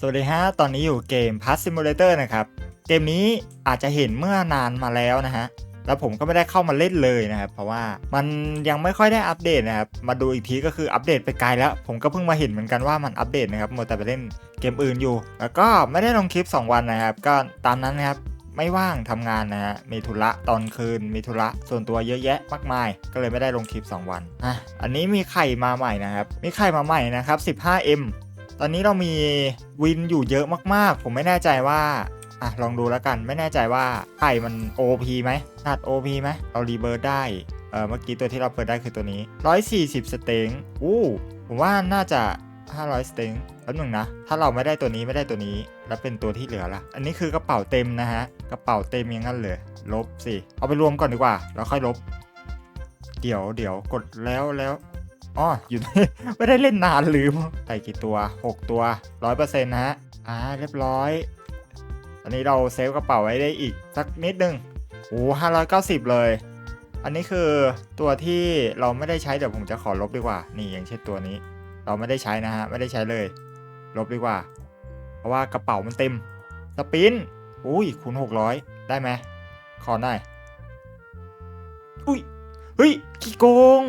สวัสดีฮะ ตอนนี้อยู่เกม Pass Simulator นะครับ เกมนี้อาจจะเห็นเมื่อนานมาแล้วนะฮะ แล้วผมก็ไม่ได้เข้ามาเล่นเลยนะครับ เพราะว่ามันยังไม่ค่อยได้อัปเดตนะครับ มาดูอีกทีก็คืออัปเดตไปไกลแล้ว ผมก็เพิ่งมาเห็นเหมือนกันว่ามันอัปเดตนะครับมัวแต่ไปเล่นเกมอื่นอยู่ แล้วก็ไม่ได้ลงคลิป 2 วันนะครับ ก็ตามนั้นนะครับ ไม่ว่างทำงานนะฮะ มีธุระตอนคืน มีธุระส่วนตัวเยอะแยะมากมาย ก็เลยไม่ได้ลงคลิป 2 วัน อะ อันนี้มีไข่มาใหม่นะครับ มีไข่มาใหม่นะครับ 15M ตอนนี้เรามีวินอยู่เยอะมากๆ ผมไม่แน่ใจว่าอะลองดูแล้วกันไม่แน่ใจว่าไข่มัน OP ไหมนัด OP ไหมเรารีเบิร์ดได้เออเมื่อกี้ตัวที่เราเปิดได้คือตัวนี้ 140 สเต็งอู้ผมว่าน่าจะ 500 สเต็งแป๊บหนึ่งนะ ถ้าเราไม่ได้ตัวนี้ไม่ได้ตัวนี้ แล้วเป็นตัวที่เหลือล่ะ อันนี้คือกระเป๋าเต็มนะฮะ กระเป๋าเต็มอยังงั้นเลยลบสิ เอาไปรวมก่อนดีกว่า แล้วค่อยลบ เดี๋ยวเดี๋ยวกดแล้วแล้ว อ๋ออยู่ ไม่ได้เล่นนานลืมใส่กี่ตัว 6 ตัว 100%นะฮะ อ่า เรียบร้อยอันนี้เราเซฟกระเป๋าไว้ได้อีกสักนิดนึงโอ้ห้าร้อยเก้าสิบเลย อันนี้คือตัวที่เราไม่ได้ใช้เดี๋ยวผมจะขอลบดีกว่า นี่อย่างเช่นตัวนี้ เราไม่ได้ใช้นะฮะ ไม่ได้ใช้เลย ลบดีกว่า เพราะว่ากระเป๋ามันเต็ม สปิน อุ้ยคูณ600ได้ไหมขอหน่อย อุ้ย เฮ้ยขี้โกง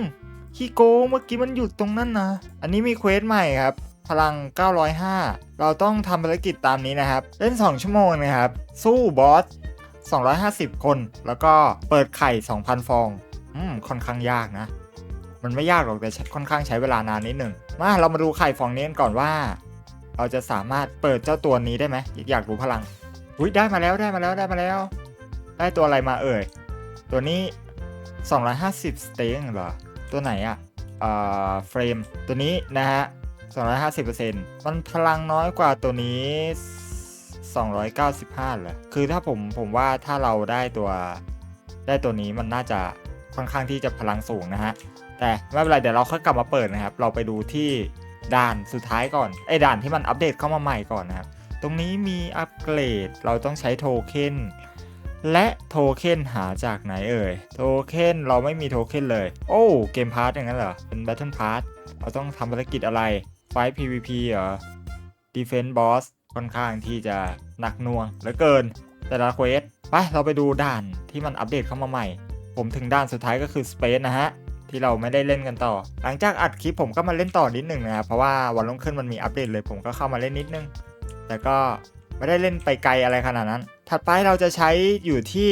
ขี้โกงเมื่อกี้มันหยุดตรงนั้นนะ อันนี้มีเควสใหม่ครับ พลัง 905 เราต้องทำภารกิจตามนี้นะครับ เล่น 2 ชั่วโมงนะครับ สู้บอส 250 คน แล้วก็เปิดไข่ 2,000 ฟอง อืม ค่อนข้างยากนะ มันไม่ยากหรอกแต่ค่อนข้างใช้เวลานานนิดหนึ่ง มาเรามาดูไข่ฟองนี้กันก่อนว่า เราจะสามารถเปิดเจ้าตัวนี้ได้ไหม อยากรู้พลัง อุ้ยได้มาแล้วได้มาแล้วได้มาแล้ว ได้ตัวอะไรมาเอ่ย ตัวนี้ 250 สเต็งเหรอ ตัวไหนอะอ่าเฟรมตัวนี้นะฮะ 250%มันพลังน้อยกว่าตัวนี้ 295เหรอคือถ้าผมผมว่าถ้าเราได้ตัวได้ตัวนี้มันน่าจะค่อนข้างที่จะพลังสูงนะฮะ แต่ไม่เป็นไรเดี๋ยวเราค่อยกลับมาเปิดนะครับ เราไปดูที่ด่านสุดท้ายก่อนไอ้ด่านที่มันอัปเดตเข้ามาใหม่ก่อนนะครับ ตรงนี้มีอัปเกรดเราต้องใช้โทเค็น และโทเค็นหาจากไหนเอ่ย โทเค็นเราไม่มีโทเค็นเลย โอ้ เกมพาร์ทอย่างนั้นเหรอ เป็นแบทเทิลพาร์ทเราต้องทำภารกิจอะไร ไฟ PVP เหรอ Defense Boss ค่อนข้างที่จะหนักหน่วงเหลือเกิน แต่ละเควสไป เราไปดูด่านที่มันอัปเดตเข้ามาใหม่ ผมถึงด่านสุดท้ายก็คือ Space นะฮะ ที่เราไม่ได้เล่นกันต่อ หลังจากอัดคลิปผมก็มาเล่นต่อนิดนึงนะครับเพราะว่าวันรุ่งขึ้นมันมีอัปเดตเลยผมก็เข้ามาเล่นนิดนึง แต่ก็ ไม่ได้เล่นไปไกลอะไรขนาดนั้น ถัดไปเราจะใช้อยู่ที่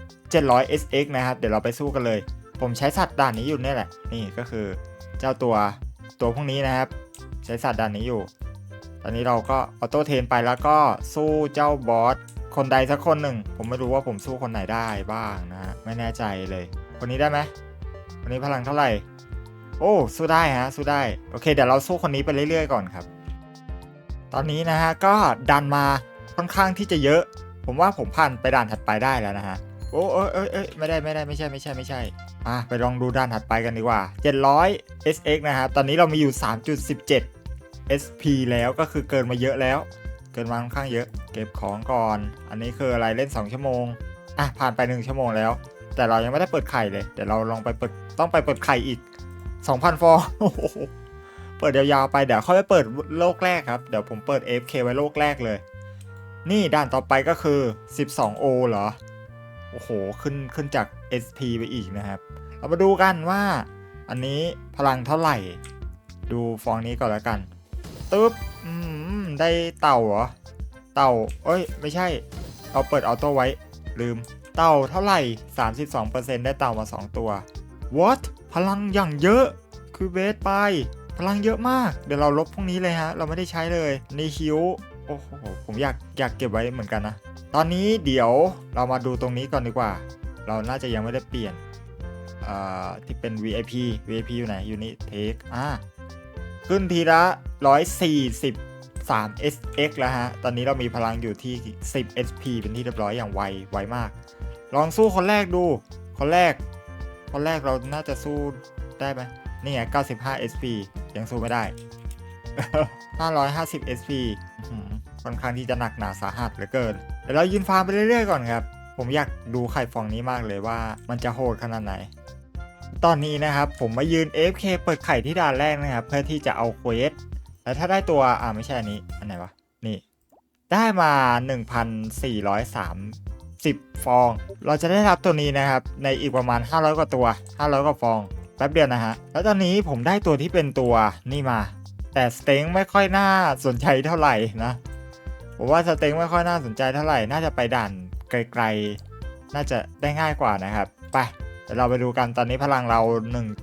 700 SX นะครับ เดี๋ยวเราไปสู้กันเลย ผมใช้สัตว์ด่านนี้อยู่นี่แหละ นี่ก็คือเจ้าตัวตัวพวกนี้นะครับ ใช้สัตว์ด่านนี้อยู่ ตอนนี้เราก็ออโต้เทนไปแล้วก็สู้เจ้าบอสคนใดสักคนหนึ่ง ผมไม่รู้ว่าผมสู้คนไหนได้บ้างนะฮะไม่แน่ใจเลย คนนี้ได้ไหมคนนี้พลังเท่าไหร่ โอ้ สู้ได้ฮะ สู้ได้ โอเค เดี๋ยวเราสู้คนนี้ไปเรื่อยๆก่อนครับ ตอนนี้นะฮะก็ดันมาค่อนข้างที่จะเยอะ ผมว่าผมผ่านไปด่านถัดไปได้แล้วนะฮะโอ้เอ้ยเอ้ยเอ้ยไม่ได้ไม่ได้ไม่ใช่ไม่ใช่ไม่ใช่อะไปลองดูด่านถัดไปกันดีกว่า 700 SX นะครับตอนนี้เรามีอยู่ 3.17 SP แล้วก็คือเกินมาเยอะแล้ว เกินมาค่อนข้างเยอะ เก็บของก่อน อันนี้คืออะไรเล่น 2 ชั่วโมงอะผ่านไป 1 ชั่วโมงแล้ว แต่เรายังไม่ได้เปิดไข่เลยเดี๋ยวเราลองไปเปิดต้องไปเปิดไข่อีก 2,000 ฟองโอ้โห เปิดยาวๆไปเดี๋ยวค่อยไปเปิดโลกแรกครับ เดี๋ยวผมเปิด AFK ไว้โลกแรกเลย นี่ด่านต่อไปก็คือ 12O เหรอ โอ้โห ขึ้นขึ้นจาก SP ไปอีกนะครับ เรามาดูกันว่า อันนี้พลังเท่าไหร่ ดูฟองนี้ก่อนแล้วกันตึ๊บอืมได้เต่าเหรอ เต่า เอ้ย ไม่ใช่ เราเปิดออโต้ไว้ ลืม เต่าเท่าไหร่ 32%ได้เต่ามา 2 ตัว what พลังอย่างเยอะ คือเบสไป พลังเยอะมาก เดี๋ยวเราลบพวกนี้เลยฮะ เราไม่ได้ใช้เลยนี่ฮิวโอ้โห ผมอยากอยากเก็บไว้เหมือนกันนะ ตอนนี้เดี๋ยวเรามาดูตรงนี้ก่อนดีกว่า เราน่าจะยังไม่ได้เปลี่ยนอ่าที่เป็น VIP VIP อยู่ไหน อยู่นี่เทคอ่า ขึ้นทีละ 143 SX แล้วฮะ ตอนนี้เรามีพลังอยู่ที่ 10 SP เป็นที่เรียบร้อยอย่างไว ไวมาก ลองสู้คนแรกดู คนแรก คนแรกเราน่าจะสู้ได้ไหมนี่ไง 95 SP ยังสู้ไม่ได้ 550 SP ค่อนข้างที่จะหนักหนาสาหัสเหลือเกินเดี๋ยวเรายืนฟาร์มไปเรื่อยๆก่อนครับ ผมอยากดูไข่ฟองนี้มากเลยว่ามันจะโหดขนาดไหน ตอนนี้นะครับผมมายืน AFK เปิดไข่ที่ด่านแรกนะครับ เพื่อที่จะเอาเควสแล้วถ้าได้ตัว อ่าไม่ใช่อันนี้ อันไหนวะ นี่ ได้มา 1,430 ฟอง เราจะได้รับตัวนี้นะครับ ในอีกประมาณ 500 กว่าตัว 500 กว่าฟอง แป๊บเดียวนะฮะ แล้วตอนนี้ผมได้ตัวที่เป็นตัวนี่มา แต่สเต็งไม่ค่อยน่าสนใจเท่าไหร่นะ ผมว่าสเต็งไม่ค่อยน่าสนใจเท่าไหร่ น่าจะไปด่านไกลๆ น่าจะได้ง่ายกว่านะครับ ไปเดี๋ยวเราไปดูกัน ตอนนี้พลังเรา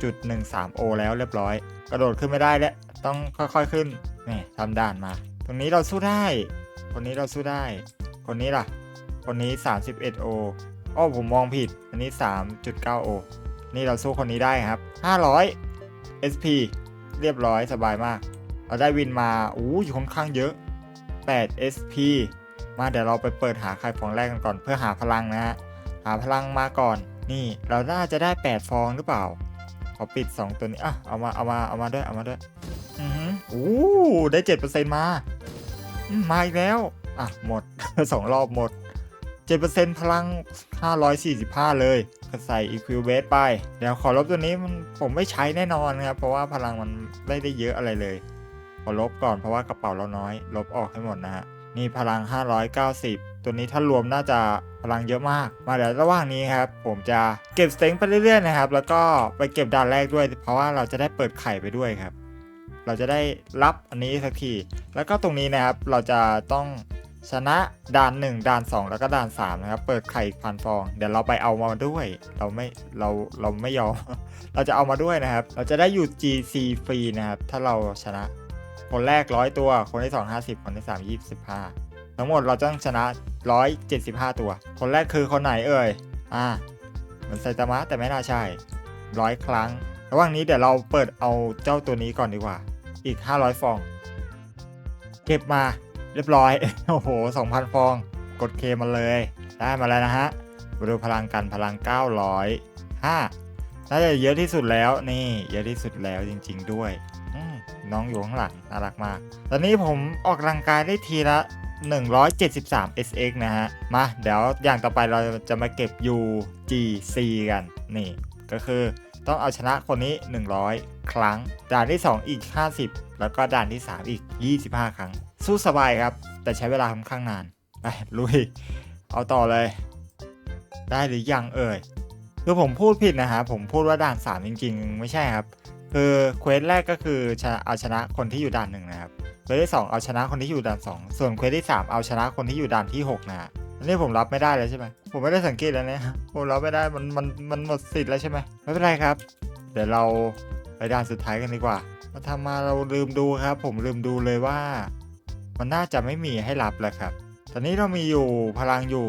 1.13โอแล้วเรียบร้อย กระโดดขึ้นไม่ได้แล้ว ต้องค่อยๆขึ้น นี่ทำด่านมา ตรงนี้เราสู้ได้ คนนี้เราสู้ได้ คนนี้ล่ะ คนนี้ 31โออ้อผมมองผิด อันนี้ 3.9โอ นี่เราสู้คนนี้ได้ครับ 500 SP เรียบร้อยสบายมาก เราได้วินมาอู้อยู่ค่อนข้างเยอะ 8 SP มาเดี๋ยวเราไปเปิดหาไข่ฟองแรกกันก่อนเพื่อหาพลังนะฮะ หาพลังมาก่อน นี่เราน่าจะได้ 8 ฟองหรือเปล่า ขอปิด 2 ตัวนี้ อะ เอามา เอามา เอามาด้วย เอามาด้วย อือหืออู้ได้ 7%มาอืมมาอีกแล้ว อะ หมดสองรอบหมด 7%พลัง 545 เลยก็ใส่ Equil b a s e ไป เดี๋ยวขอลบตัวนี้มันผมไม่ใช้แน่นอนครับ เพราะว่าพลังมันไม่ได้เยอะอะไรเลย ขอลบก่อนเพราะว่ากระเป๋าเราน้อย ลบออกให้หมดนะฮะ นี่พลัง 590 ตัวนี้ถ้ารวมน่าจะพลังเยอะมาก มาเดี๋ยวระหว่างนี้ครับ ผมจะเก็บสเต็งไปเรื่อยๆนะครับ แล้วก็ไปเก็บด่านแรกด้วย เพราะว่าเราจะได้เปิดไข่ไปด้วยครับเราจะได้รับอันนี้สักที แล้วก็ตรงนี้นะครับ เราจะต้อง ชนะด่าน1ด่าน 2 แล้วก็ด่าน3นะครับ เปิดไข่อีกพันฟอง เดี๋ยวเราไปเอามาด้วย เราไม่เราเราไม่ยอม เราจะเอามาด้วยนะครับ เราจะได้อยู่ GC ฟรีนะครับ ถ้าเราชนะ คนแรก 100 ตัว คนที่ 2 50 คนที่ 3 25 ทั้งหมดเราต้องชนะ 175 ตัว คนแรกคือคนไหนเอ่ย อ่าเหมือนไซตามะแต่ไม่น่าใช่100ครั้ง ระหว่างนี้เดี๋ยวเราเปิดเอาเจ้าตัวนี้ก่อนดีกว่า อีก 500 ฟอง เก็บมา เรียบร้อย โอ้โห 2,000 ฟอง กดเคมาเลย ได้มาแล้วนะฮะมาดูพลังกันพลัง905น่าจะเยอะที่สุดแล้วนี่ เยอะที่สุดแล้วจริง ๆ ด้วย น้องอยู่ข้างหลังน่ารักมาก ตอนนี้ผมออกกำลังกายได้ทีละ 173 SX นะฮะ มา เดี๋ยวอย่างต่อไปเราจะมาเก็บ UGC กัน นี่ ก็คือ ต้องเอาชนะคนนี้ 100 ครั้ง ด่านที่ 2 อีก 50 แล้วก็ด่านที่ 3 อีก 25 ครั้ง สู้สบายครับ แต่ใช้เวลาค่อนข้างนาน ไปลุย เอาต่อเลย ได้หรือยังเอ่ย คือผมพูดผิดนะฮะ ผมพูดว่าด่าน 3 จริง ๆ ไม่ใช่ครับ คือเควสแรกก็คือเอาชนะคนที่อยู่ด่านหนึ่งนะครับเควสที่ 2 เอาชนะคนที่อยู่ด่าน 2 ส่วนเควสที่ 3 เอาชนะคนที่อยู่ด่านที่ 6 นะ นนี้ผมรับไม่ได้เลยใช่ไหมผมไม่ได้สังเกตแล้วเนี่ยผมรับไม่ได้มันมันมันหมดสิทธิ์แล้วใช่ไหมไม่เป็นไรครับ เดี๋ยวเราไปด่านสุดท้ายกันดีกว่ามาทำมาเราลืมดูครับ ผมลืมดูเลยว่า มันน่าจะไม่มีให้รับแล้วครับ ตอนนี้เรามีอยู่พลังอยู่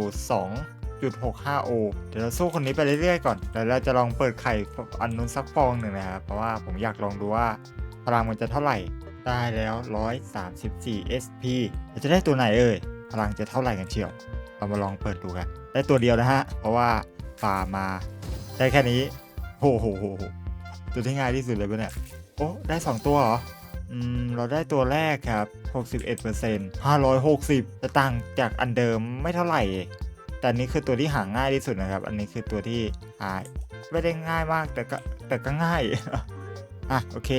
2.65โอเดี๋ยวเราสู้คนนี้ไปเรื่อยๆก่อนเดี๋ยวเราจะลองเปิดไข่อันนู้นสักฟองหนึ่งนะครับเพราะว่าผมอยากลองดูว่าพลังมันจะเท่าไหร่ได้แล้ว 134 SP เราจะได้ตัวไหนเอ่ย พลังจะเท่าไหร่กันเชียว เรามาลองเปิดดูกัน ได้ตัวเดียวนะฮะ เพราะว่าฟาร์มาได้แค่นี้โอ้โหตัวที่ง่ายที่สุดเลยปะเนี่ย โอ้ได้ 2 ตัวเหรอ อืม เราได้ตัวแรกครับ 61% 560จะต่างจากอันเดิมไม่เท่าไหร่ แต่อันนี้คือตัวที่หาง่ายที่สุดนะครับ อันนี้คือตัวที่หาไม่ได้ง่ายมากแต่ก็แต่ก็ง่าย อะโอเค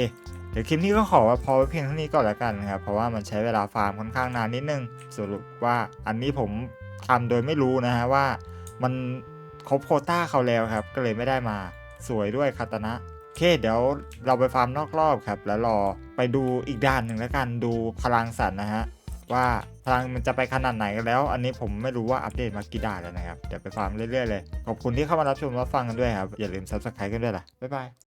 เดี๋ยวคลิปนี้ก็ขอว่าพอไว้เพียงเท่านี้ก่อนแล้วกันนะครับ เพราะว่ามันใช้เวลาฟาร์มค่อนข้างนานนิดนึง สรุปว่าอันนี้ผม ทำโดยไม่รู้นะฮะว่ามันครบโคต้าเขาแล้วครับ ก็เลยไม่ได้มาสวยด้วยคาตนะโอเคเดี๋ยวเราไปฟาร์มนอกรอบครับ แล้วรอไปดูอีกด้านหนึ่งแล้วกันดูพลังสัตว์นะฮะว่าพลังมันจะไปขนาดไหนกันแล้ว อันนี้ผมไม่รู้ว่าอัปเดตมากี่ด่านแล้วนะครับ เดี๋ยวไปฟาร์มเรื่อยๆเลย ขอบคุณที่เข้ามารับชมรับฟังกันด้วยครับ อย่าลืม subscribe กันด้วยล่ะ บ๊ายบาย